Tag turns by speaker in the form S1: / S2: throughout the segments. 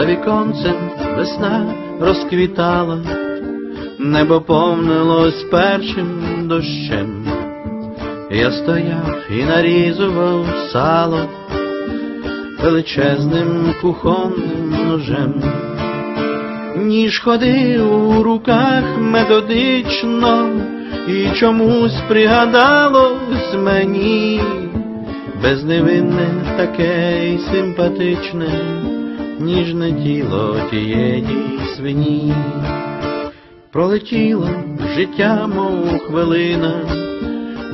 S1: За віконцем весна розквітала, небо повнилось першим дощем. Я стояв і нарізував сало величезним кухонним ножем. Ніж ходив у руках методично, і чомусь пригадалось мені безневинне таке й симпатичне, ніжне тіло тієї свині. Пролетіло життя, мов хвилина,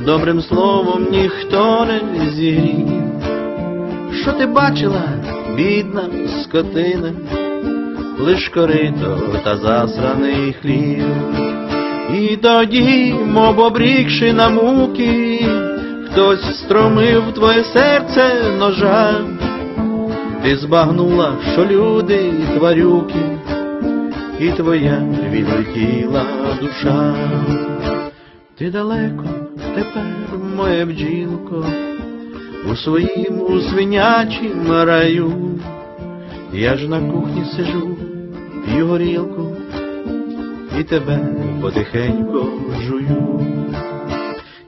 S1: добрим словом ніхто не зігрів. Що ти бачила, бідна скотина, лиш корито та засраний хлів. І тоді, мов обрікши на муки, хтось встромив в твоє серце ножа, ти збагнула, що люди тварюки, і твоя відлетіла душа. Ти далеко тепер, моє бджілко, у своїм у раю, я ж на кухні сижу, п'ю горілку, і тебе потихеньку жую.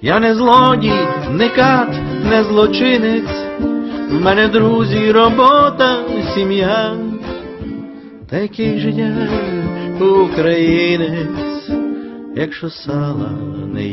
S1: Я не злодій, не кат, не злочинець, в мене друзі, робота, сім'я, такий життя українець, якщо сала не.